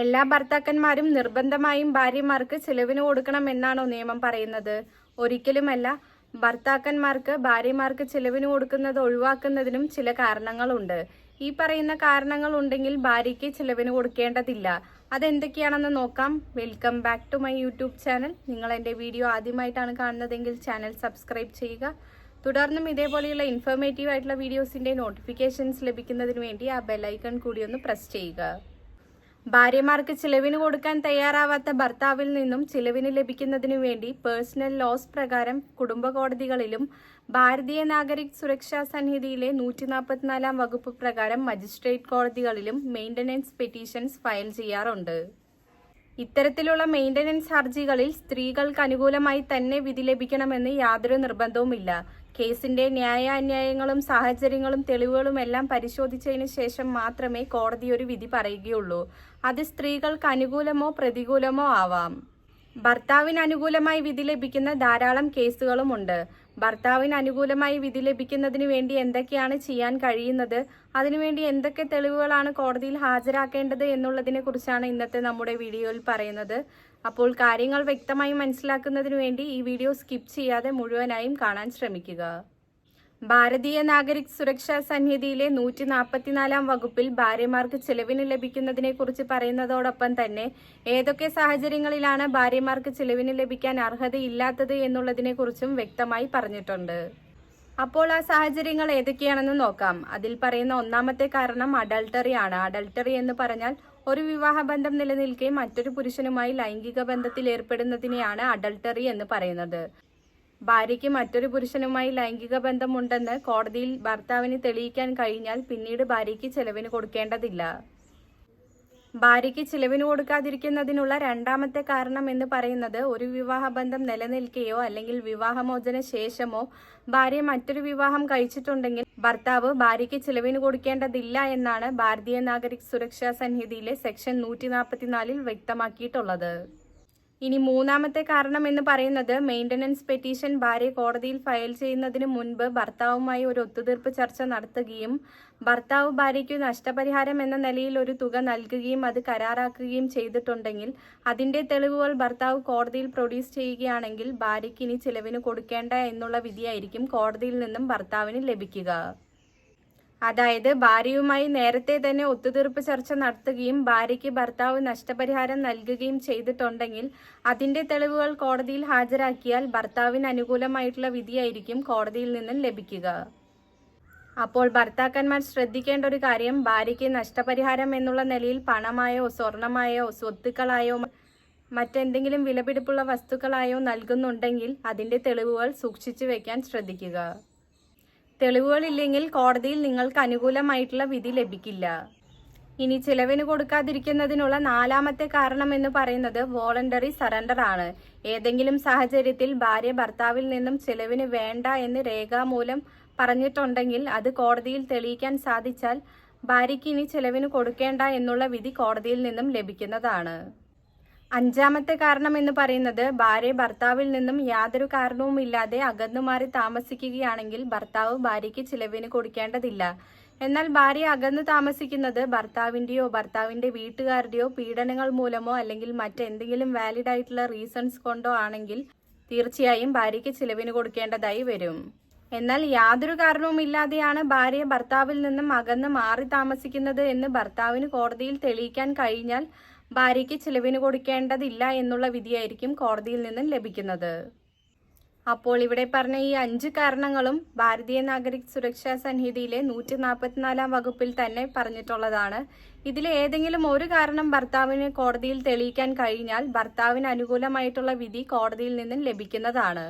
എല്ലാ ഭർത്താക്കന്മാരും നിർബന്ധമായും ഭാര്യമാർക്ക് ചിലവിന് കൊടുക്കണം എന്നാണോ നിയമം പറയുന്നത്? ഒരിക്കലുമല്ല. ഭർത്താക്കന്മാർക്ക് ഭാര്യമാർക്ക് ചിലവിന് കൊടുക്കുന്നത് ഒഴിവാക്കുന്നതിനും ചില കാരണങ്ങളുണ്ട്. ഈ പറയുന്ന കാരണങ്ങൾ ഉണ്ടെങ്കിൽ ഭാര്യയ്ക്ക് ചിലവിന് കൊടുക്കേണ്ടതില്ല. അതെന്തൊക്കെയാണെന്ന് നോക്കാം. Welcome back to my YouTube channel നിങ്ങൾ എന്റെ വീഡിയോ ആദ്യമായിട്ടാണ് കാണുന്നതെങ്കിൽ ചാനൽ സബ്സ്ക്രൈബ് ചെയ്യുക. തുടർന്നും ഇതേപോലെയുള്ള ഇൻഫോർമേറ്റീവ് ആയിട്ടുള്ള വീഡിയോസിന്റെ നോട്ടിഫിക്കേഷൻസ് ലഭിക്കുന്നതിന് വേണ്ടി ആ ബെല്ലൈക്കൺ കൂടി ഒന്ന് പ്രസ് ചെയ്യുക. ഭാര്യമാർക്ക് ചിലവിന് കൊടുക്കാൻ തയ്യാറാവാത്ത ഭർത്താവിൽ നിന്നും ചിലവിന് ലഭിക്കുന്നതിനു വേണ്ടി പേഴ്സണൽ ലോസ് പ്രകാരം കുടുംബ കോടതികളിലും ഭാരതീയ നാഗരിക് സുരക്ഷാ സംഹിതയിലെ നൂറ്റി നാൽപ്പത്തിനാലാം വകുപ്പ് പ്രകാരം മജിസ്ട്രേറ്റ് കോടതികളിലും മെയിന്റനൻസ് പെറ്റീഷൻസ് ഫയൽ ചെയ്യാറുണ്ട്. ഇത്തരത്തിലുള്ള മെയിന്റനൻസ് ഹർജികളിൽ സ്ത്രീകൾക്ക് അനുകൂലമായി തന്നെ വിധി ലഭിക്കണമെന്ന് യാതൊരു നിർബന്ധവുമില്ല. കേസിന്റെ ന്യായാന്യായങ്ങളും സാഹചര്യങ്ങളും തെളിവുകളും എല്ലാം പരിശോധിച്ചതിന് ശേഷം മാത്രമേ കോടതി ഒരു വിധി പറയുകയുള്ളൂ. അത് സ്ത്രീകൾക്ക് അനുകൂലമോ പ്രതികൂലമോ ആവാം. ഭർത്താവിന് അനുകൂലമായി വിധി ലഭിക്കുന്ന ധാരാളം കേസുകളുമുണ്ട്. ഭർത്താവിന് അനുകൂലമായി വിധി ലഭിക്കുന്നതിന് വേണ്ടി എന്തൊക്കെയാണ് ചെയ്യാൻ കഴിയുന്നത്? അതിനുവേണ്ടി എന്തൊക്കെ തെളിവുകളാണ് കോടതിയിൽ ഹാജരാക്കേണ്ടത് എന്നുള്ളതിനെ കുറിച്ചാണ് ഇന്നത്തെ നമ്മുടെ വീഡിയോയിൽ പറയുന്നത്. അപ്പോൾ കാര്യങ്ങൾ വ്യക്തമായി മനസ്സിലാക്കുന്നതിന് വേണ്ടി ഈ വീഡിയോ സ്കിപ്പ് ചെയ്യാതെ മുഴുവനായും കാണാൻ ശ്രമിക്കുക. ഭാരതീയ നാഗരിക് സുരക്ഷാ സംഹിതയിലെ നൂറ്റി നാൽപ്പത്തിനാലാം വകുപ്പിൽ ഭാര്യമാർക്ക് ചെലവിന് ലഭിക്കുന്നതിനെ കുറിച്ച് പറയുന്നതോടൊപ്പം തന്നെ ഏതൊക്കെ സാഹചര്യങ്ങളിലാണ് ഭാര്യമാർക്ക് ചെലവിന് ലഭിക്കാൻ അർഹതയില്ലാത്തത് എന്നുള്ളതിനെ കുറിച്ചും വ്യക്തമായി പറഞ്ഞിട്ടുണ്ട്. അപ്പോൾ ആ സാഹചര്യങ്ങൾ ഏതൊക്കെയാണെന്ന് നോക്കാം. അതിൽ പറയുന്ന ഒന്നാമത്തെ കാരണം അഡൾട്ടറി ആണ്. അഡൾട്ടറി എന്ന് പറഞ്ഞാൽ ഒരു വിവാഹ ബന്ധം നിലനിൽക്കെ മറ്റൊരു പുരുഷനുമായി ലൈംഗിക ബന്ധത്തിൽ ഏർപ്പെടുന്നതിനെയാണ് അഡൾട്ടറി എന്ന് പറയുന്നത്. ഭാര്യയ്ക്ക് മറ്റൊരു പുരുഷനുമായി ലൈംഗിക ബന്ധമുണ്ടെന്ന് കോടതിയിൽ ഭർത്താവിന് തെളിയിക്കാൻ കഴിഞ്ഞാൽ പിന്നീട് ഭാര്യയ്ക്ക് ചെലവിന് കൊടുക്കേണ്ടതില്ല. ഭാര്യയ്ക്ക് ചിലവിന് കൊടുക്കാതിരിക്കുന്നതിനുള്ള രണ്ടാമത്തെ കാരണം എന്ന് പറയുന്നത് ഒരു വിവാഹബന്ധം നിലനിൽക്കുകയോ അല്ലെങ്കിൽ വിവാഹമോചന ശേഷമോ ഭാര്യ മറ്റൊരു വിവാഹം കഴിച്ചിട്ടുണ്ടെങ്കിൽ ഭർത്താവ് ഭാര്യയ്ക്ക് ചിലവിന് കൊടുക്കേണ്ടതില്ല എന്നാണ് ഭാരതീയ നാഗരിക് സുരക്ഷാ സംഹിതയിലെ സെക്ഷൻ നൂറ്റി നാൽപ്പത്തിനാലിൽ വ്യക്തമാക്കിയിട്ടുള്ളത്. ഇനി മൂന്നാമത്തെ കാരണം എന്ന് പറയുന്നത് മെയിന്റനൻസ് പെറ്റീഷൻ ഭാര്യ കോടതിയിൽ ഫയൽ ചെയ്യുന്നതിന് മുൻപ് ഭർത്താവുമായി ഒരു ഒത്തുതീർപ്പ് ചർച്ച നടത്തുകയും ഭർത്താവ് ഭാര്യയ്ക്ക് നഷ്ടപരിഹാരം എന്ന നിലയിൽ ഒരു തുക നൽകുകയും അത് കരാറാക്കുകയും ചെയ്തിട്ടുണ്ടെങ്കിൽ അതിന്റെ തെളിവുകൾ ഭർത്താവ് കോടതിയിൽ പ്രൊഡ്യൂസ് ചെയ്യുകയാണെങ്കിൽ ഭാര്യയ്ക്ക് ഇനി ചിലവിന് കൊടുക്കേണ്ട എന്നുള്ള വിധിയായിരിക്കും കോടതിയിൽ നിന്നും ഭർത്താവിന് ലഭിക്കുക. അതായത് ഭാര്യയുമായി നേരത്തെ തന്നെ ഒത്തുതീർപ്പ് ചർച്ച നടത്തുകയും ഭാര്യയ്ക്ക് ഭർത്താവ് നഷ്ടപരിഹാരം നൽകുകയും ചെയ്തിട്ടുണ്ടെങ്കിൽ അതിന്റെ തെളിവുകൾ കോടതിയിൽ ഹാജരാക്കിയാൽ ഭർത്താവിന് അനുകൂലമായിട്ടുള്ള വിധിയായിരിക്കും കോടതിയിൽ നിന്നും ലഭിക്കുക. അപ്പോൾ ഭർത്താക്കന്മാർ ശ്രദ്ധിക്കേണ്ട ഒരു കാര്യം ഭാര്യയ്ക്ക് നഷ്ടപരിഹാരം എന്നുള്ള നിലയിൽ പണമായോ സ്വർണമായോ സ്വത്തുക്കളായോ മറ്റെന്തെങ്കിലും വിലപിടിപ്പുള്ള വസ്തുക്കളായോ നൽകുന്നുണ്ടെങ്കിൽ അതിന്റെ തെളിവുകൾ സൂക്ഷിച്ചു വെക്കാൻ ശ്രദ്ധിക്കുക. തെളിവുകളില്ലെങ്കിൽ കോടതിയിൽ നിങ്ങൾക്ക് അനുകൂലമായിട്ടുള്ള വിധി ലഭിക്കില്ല. ഇനി ചിലവിന് കൊടുക്കാതിരിക്കുന്നതിനുള്ള നാലാമത്തെ കാരണം എന്ന് പറയുന്നത് വോളണ്ടറി സറണ്ടർ ആണ്. ഏതെങ്കിലും സാഹചര്യത്തിൽ ഭാര്യ ഭർത്താവിൽ നിന്നും ചിലവിന് വേണ്ട എന്ന് രേഖാമൂലം പറഞ്ഞിട്ടുണ്ടെങ്കിൽ അത് കോടതിയിൽ തെളിയിക്കാൻ സാധിച്ചാൽ ഭാര്യയ്ക്ക് ഇനി ചിലവിന് കൊടുക്കേണ്ട എന്നുള്ള വിധി കോടതിയിൽ നിന്നും ലഭിക്കുന്നതാണ്. അഞ്ചാമത്തെ കാരണം എന്ന് പറയുന്നത് ഭാര്യ ഭർത്താവിൽ നിന്നും യാതൊരു കാരണവുമില്ലാതെ അകന്നു മാറി താമസിക്കുകയാണെങ്കിൽ ഭർത്താവ് ഭാര്യയ്ക്ക് ചിലവിന് കൊടുക്കേണ്ടതില്ല. എന്നാൽ ഭാര്യ അകന്നു താമസിക്കുന്നത് ഭർത്താവിന്റെയോ ഭർത്താവിന്റെ വീട്ടുകാരുടെയോ പീഡനങ്ങൾ മൂലമോ അല്ലെങ്കിൽ മറ്റെന്തെങ്കിലും വാലിഡ് ആയിട്ടുള്ള റീസൺസ് കൊണ്ടോ ആണെങ്കിൽ തീർച്ചയായും ഭാര്യയ്ക്ക് ചിലവിന് കൊടുക്കേണ്ടതായി വരും. എന്നാൽ യാതൊരു കാരണവുമില്ലാതെയാണ് ഭാര്യ ഭർത്താവിൽ നിന്നും അകന്ന് മാറി താമസിക്കുന്നത് എന്ന് ഭർത്താവിന് കോടതിയിൽ തെളിയിക്കാൻ കഴിഞ്ഞാൽ ഭാര്യയ്ക്ക് ചിലവിന് കൊടുക്കേണ്ടതില്ല എന്നുള്ള വിധിയായിരിക്കും കോടതിയിൽ നിന്നും ലഭിക്കുന്നത്. അപ്പോൾ ഇവിടെ പറഞ്ഞ ഈ അഞ്ച് കാരണങ്ങളും ഭാരതീയ നാഗരിക് സുരക്ഷാ സംഹിതയിലെ നൂറ്റി നാൽപ്പത്തിനാലാം വകുപ്പിൽ തന്നെ പറഞ്ഞിട്ടുള്ളതാണ്. ഇതിൽ ഏതെങ്കിലും ഒരു കാരണം ഭർത്താവിന് കോടതിയിൽ തെളിയിക്കാൻ കഴിഞ്ഞാൽ ഭർത്താവിന് അനുകൂലമായിട്ടുള്ള വിധി കോടതിയിൽ നിന്നും ലഭിക്കുന്നതാണ്.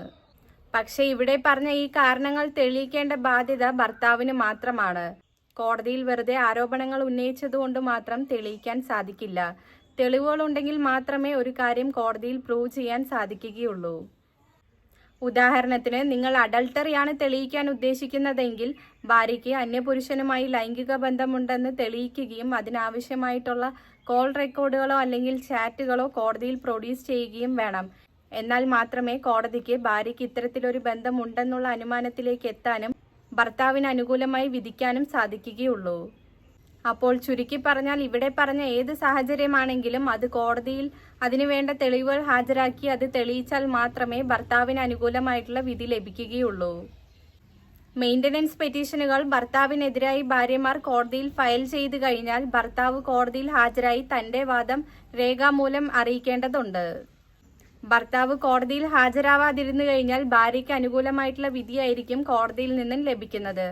പക്ഷെ ഇവിടെ പറഞ്ഞ ഈ കാരണങ്ങൾ തെളിയിക്കേണ്ട ബാധ്യത ഭർത്താവിന് മാത്രമാണ്. കോടതിയിൽ വെറുതെ ആരോപണങ്ങൾ ഉന്നയിച്ചതുകൊണ്ട് മാത്രം തെളിയിക്കാൻ സാധിക്കില്ല. തെളിവുകൾ ഉണ്ടെങ്കിൽ മാത്രമേ ഒരു കാര്യം കോടതിയിൽ പ്രൂവ് ചെയ്യാൻ സാധിക്കുകയുള്ളൂ. ഉദാഹരണത്തിന് നിങ്ങൾ അഡൾട്ടറിയാണ് തെളിയിക്കാൻ ഉദ്ദേശിക്കുന്നതെങ്കിൽ ഭാര്യയ്ക്ക് അന്യപുരുഷനുമായി ലൈംഗിക ബന്ധമുണ്ടെന്ന് തെളിയിക്കുകയും അതിനാവശ്യമായിട്ടുള്ള കോൾ റെക്കോർഡുകളോ അല്ലെങ്കിൽ ചാറ്റുകളോ കോടതിയിൽ പ്രൊഡ്യൂസ് ചെയ്യുകയും വേണം. എന്നാൽ മാത്രമേ കോടതിക്ക് ഭാര്യയ്ക്ക് ഇത്തരത്തിലൊരു ബന്ധമുണ്ടെന്നുള്ള അനുമാനത്തിലേക്ക് എത്താനും ഭർത്താവിന് അനുകൂലമായി വിധിക്കാനും സാധിക്കുകയുള്ളൂ. അപ്പോൾ ചുരുക്കി പറഞ്ഞാൽ ഇവിടെ പറഞ്ഞ ഏത് സാഹചര്യമാണെങ്കിലും അത് കോടതിയിൽ അതിനുവേണ്ട തെളിവുകൾ ഹാജരാക്കി അത് തെളിയിച്ചാൽ മാത്രമേ ഭർത്താവിന് അനുകൂലമായിട്ടുള്ള വിധി ലഭിക്കുകയുള്ളൂ. മെയിന്റനൻസ് പെറ്റീഷനുകൾ ഭർത്താവിനെതിരായി ഭാര്യമാർ കോടതിയിൽ ഫയൽ ചെയ്തു കഴിഞ്ഞാൽ ഭർത്താവ് കോടതിയിൽ ഹാജരായി തന്റെ വാദം രേഖാമൂലം അറിയിക്കേണ്ടതുണ്ട്. ഭർത്താവ് കോടതിയിൽ ഹാജരാവാതിരുന്നു കഴിഞ്ഞാൽ ഭാര്യയ്ക്ക് അനുകൂലമായിട്ടുള്ള വിധിയായിരിക്കും കോടതിയിൽ നിന്നും ലഭിക്കുന്നത്.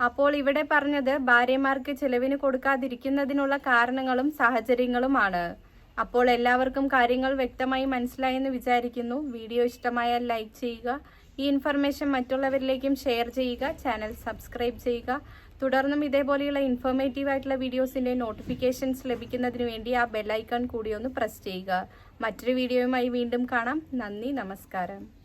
അപ്പോൾ ഇവിടെ പറഞ്ഞത് ഭാര്യമാർക്ക് ചെലവിന് കൊടുക്കാതിരിക്കുന്നതിനുള്ള കാരണങ്ങളും സാഹചര്യങ്ങളുമാണ്. അപ്പോൾ എല്ലാവർക്കും കാര്യങ്ങൾ വ്യക്തമായി മനസ്സിലായെന്ന് വിചാരിക്കുന്നു. വീഡിയോ ഇഷ്ടമായാൽ ലൈക്ക് ചെയ്യുക. ഈ ഇൻഫർമേഷൻ മറ്റുള്ളവരിലേക്കും ഷെയർ ചെയ്യുക. ചാനൽ സബ്സ്ക്രൈബ് ചെയ്യുക. തുടർന്നും ഇതേപോലെയുള്ള ഇൻഫോർമേറ്റീവ് ആയിട്ടുള്ള വീഡിയോസിന്റെ നോട്ടിഫിക്കേഷൻസ് ലഭിക്കുന്നതിന് വേണ്ടി ആ ബെല്ലൈക്കൺ കൂടി ഒന്ന് പ്രസ് ചെയ്യുക. മറ്റൊരു വീഡിയോയുമായി വീണ്ടും കാണാം. നന്ദി നമസ്കാരം.